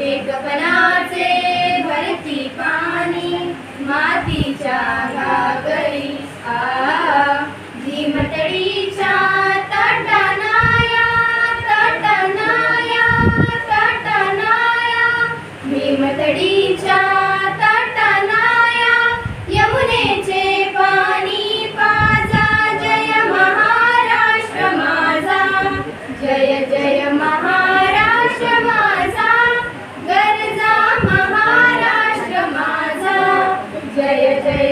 एकपणाचे भरती पाणी मातीच्या घागरी आ जय जय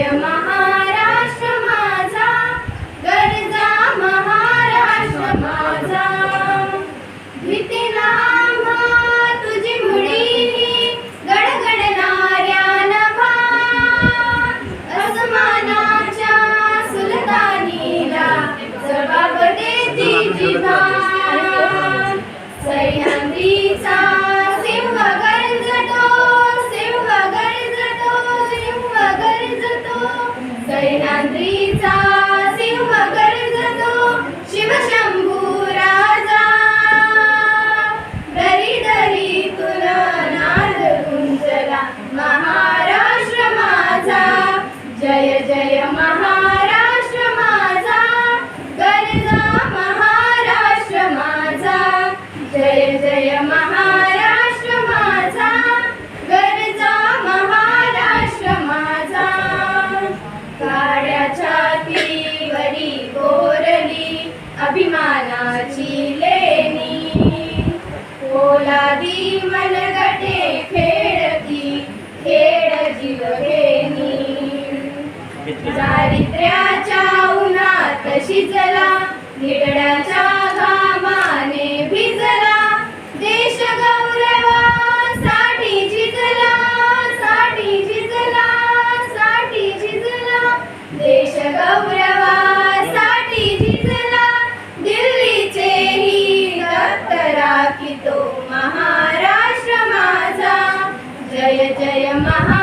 मनाची लेणी? ओलादी खेळती खेळ शिजला निडळ्याच्या घामाने भिजला. देश गौरवासाठी साठी साठी देश गौरव की तो महाराष्ट्र माझा. जय जय महा